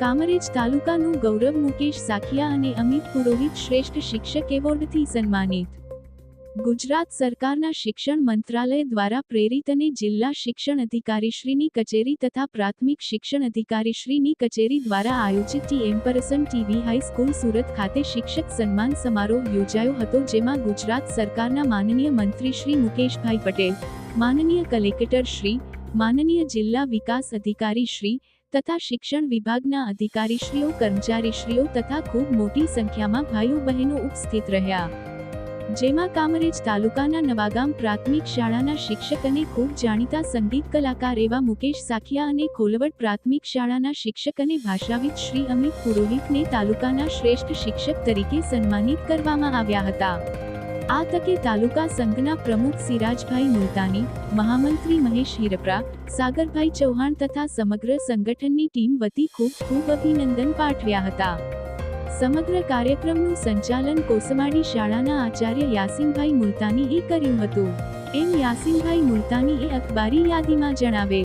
કામરેજ તાલુકાનું ગૌરવ મુકેશ સાખિયા અને અમિત પુરોહિત શ્રેષ્ઠ શિક્ષક એવોર્ડથી સન્માનિત. ગુજરાત સરકારના શિક્ષણ મંત્રાલય દ્વારા પ્રેરિત અને જિલ્લા શિક્ષણ અધિકારીશ્રીની કચેરી તથા પ્રાથમિક શિક્ષણ અધિકારીશ્રીની કચેરી દ્વારા આયોજિત ટી એમ્પરસન ટીવી હાઈસ્કૂલ સુરત ખાતે શિક્ષક સન્માન સમારોહ યોજાયો હતો જેમાં ગુજરાત સરકારના માનનીય મંત્રી શ્રી મુકેશભાઈ પટેલ, માનનીય કલેક્ટર શ્રી, માનનીય જિલ્લા વિકાસ અધિકારી શ્રી તથા શિક્ષણ વિભાગના અધિકારીશ્રીઓ, કર્મચારીશ્રીઓ તથા ખૂબ મોટી સંખ્યામાં ભાઈઓ બહેનો ઉપસ્થિત રહ્યા. જેમાં કામરેજ તાલુકાના નવાગામ પ્રાથમિક શાળાના શિક્ષક અને ખૂબ જાણીતા સંગીત કલાકાર એવા મુકેશ સાખિયા અને ખોલવડ પ્રાથમિક શાળાના શિક્ષક અને ભાષાવિદ શ્રી અમિત પુરોહિતને તાલુકાના શ્રેષ્ઠ શિક્ષક તરીકે સન્માનિત કરવામાં આવ્યા હતા. આ તકે તાલુકા સંઘના પ્રમુખ સિરાજભાઈ મુલતાની, મહામંત્રી મહેશ હિરપરા, સાગરભાઈ ચૌહાણ તથા સમગ્ર સંગઠનની ટીમ વતી ખૂબ ખૂબ અભિનંદન પાઠવ્યા હતા. સમગ્ર કાર્યક્રમનું સંચાલન કોસમાડી શાળાના આચાર્ય યાસીનભાઈ મુલતાનીએ કર્યું હતું. એમ યાસીનભાઈ મુલતાનીએ અખબારી યાદીમાં જણાવેલ